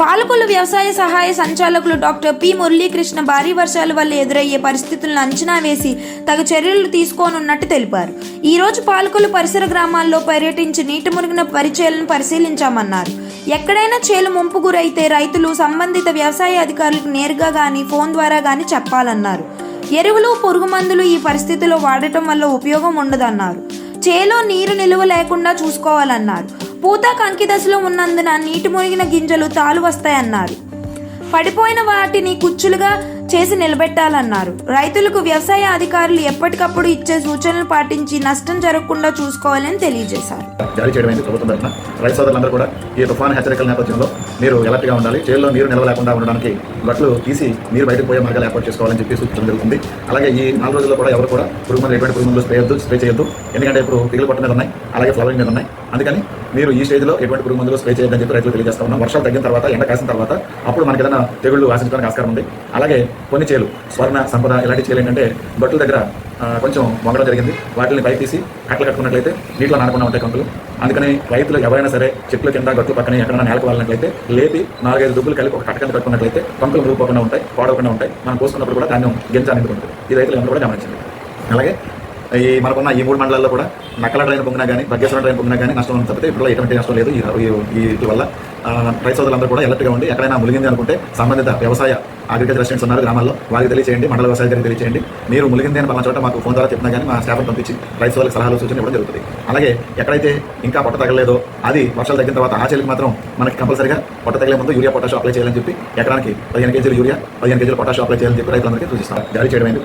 పాలకొల్లు వ్యవసాయ సహాయ సంచాలకులు డాక్టర్ పి మురళీకృష్ణ భారీ వర్షాల వల్ల ఎదురయ్యే పరిస్థితులను అంచనా వేసి తగు చర్యలు తీసుకోనున్నట్టు తెలిపారు. ఈ రోజు పాలకొల్లు పరిసర గ్రామాల్లో పర్యటించి నీటి మునిగిన పరిచయాలను పరిశీలించామన్నారు. ఎక్కడైనా చేలు ముంపు గురైతే రైతులు సంబంధిత వ్యవసాయ అధికారులకు నేరుగా కానీ ఫోన్ ద్వారా కానీ చెప్పాలన్నారు. ఎరువులు పురుగు మందులు ఈ పరిస్థితిలో వాడటం వల్ల ఉపయోగం ఉండదన్నారు. చేలో నీరు నిలువ లేకుండా చూసుకోవాలన్నారు. పూత కంకి దశలో ఉన్నందున నీటి మునిగిన గింజలు తాలు వస్తాయన్నారు. పడిపోయిన వాటిని కుచ్చులుగా చేసి నిలబెట్టాలన్నారు. రైతులకు వ్యవసాయ అధికారులు ఎప్పటికప్పుడు ఇచ్చే సూచనలు పాటించి నష్టం జరగకుండా చూసుకోవాలని తెలియజేశారు. జారీ చేయడమైంది ప్రభుత్వం తరఫున? రైతు సోదరులందరూ కూడా ఈ తుఫాను హెచ్చరికల నేపథ్యంలో మీరు ఎలర్ట్గా ఉండాలి. చేల్లో నీరు నిల్వ లేకుండా ఉండడానికి గట్లు తీసి మీరు బయటకు పోయే మార్గాలు ఏర్పాటు చేసుకోవాలని చెప్పి సూచించడం జరుగుతుంది. అలాగే ఈ నాలుగు రోజుల్లో కూడా ఎవరు కూడా పురుగు మందులు ఎటువంటి పురుగు మందులు స్ప్రే చేయొద్దు స్ప్రే చేయొద్దు. ఎందుకంటే ఇప్పుడు పిగులు పట్టిన మీద ఉన్నాయి అలాగే ఫ్లవరింగ్ మీద ఉన్నాయి. అందుకని మీరు ఈ స్టేజ్లో ఎటువంటి పురుగు మందులు స్ప్రే చేయొద్దని చెప్పి రైతులు తెలియజేస్తా ఉన్నాం. వర్షాలు తగ్గిన తర్వాత ఎండ కాసిన తర్వాత అప్పుడు మనకి ఏదైనా తెగుళ్ళు ఆశించడానికి ఆస్కారం ఉంది. అలాగే కొన్ని చేలు స్వర్ణ సంపద ఇలాంటి చేలు ఏంటంటే గట్టుల దగ్గర కొంచెం వంగడం జరిగింది. వాటిని పైకి తీసి కట్టలు కట్టుకున్నట్లయితే నీటిలో నానకుండా ఉంటాయి కంకులు. అందుకని రైతులు ఎవరైనా సరే చెట్ల కింద గట్టు పక్కన ఎక్కడైనా నేలకు వాళ్ళనట్లయితే లేపి నాలుగైదు దుబ్బులు కలిపి ఒక కట్టకంత కట్టుకున్నట్లయితే కంకులు మురిగిపోకుండా ఉంటాయి పాడవకుండా ఉంటాయి. మనం కోసుకున్నప్పుడు కూడా ధాన్యం గింజ అనేది ఉంటుంది. ఈ రైతులు ఎవరు కూడా గమనించండి అలాగే ఈ మనకున్న ఈ మూడు మండలాల్లో కూడా నక్కల ట్రైన్ పొంగినా కానీ బగ్గేశ్వరం ట్రైన్ పొంగినా కానీ నష్టం తప్పితే ఇప్పుడు ఎటువంటి నష్టం లేదు. ఈ వీటి వల్ల ఆ, రైతు సోదరులందరూ కూడా ఎలర్ట్గా ఉండి ఎక్కడైనా ములిగింది అనుకుంటే సంబంధిత వ్యవసాయ అగ్రికల్చర్ రెసిడెంట్స్ ఉన్నారు గ్రామాల్లో వారికి తెలియచేయండి మండల వ్యవసాయ గారికి తెలియచేయండి. మీరు ములిగింది అని చోట మాకు ఫోన్ ద్వారా చెప్పినా కానీ మా స్టాఫ్ పంపించి రైతు సోదరులకు సలహాలు సూచన ఇవ్వడం జరుగుతుంది. అలాగే ఎక్కడైతే ఇంకా పొట్ట తగలేదో అది వర్షాలు తగ్గిన తర్వాత ఆ చెల్లికి మాత్రం మనకి కంపల్సరీగా పొట్ట తగిలే ముందు యూరియా పొటాషో అప్లై చేయాలని చెప్పి ఎకరానికి పదిహేను కేజీలు యూరియా పదిహేను కేజీలు పొటాషో అప్లై చేయాలని చెప్పి రైతులందరికీ సూచిస్తారు జారీ చేయడమైంది.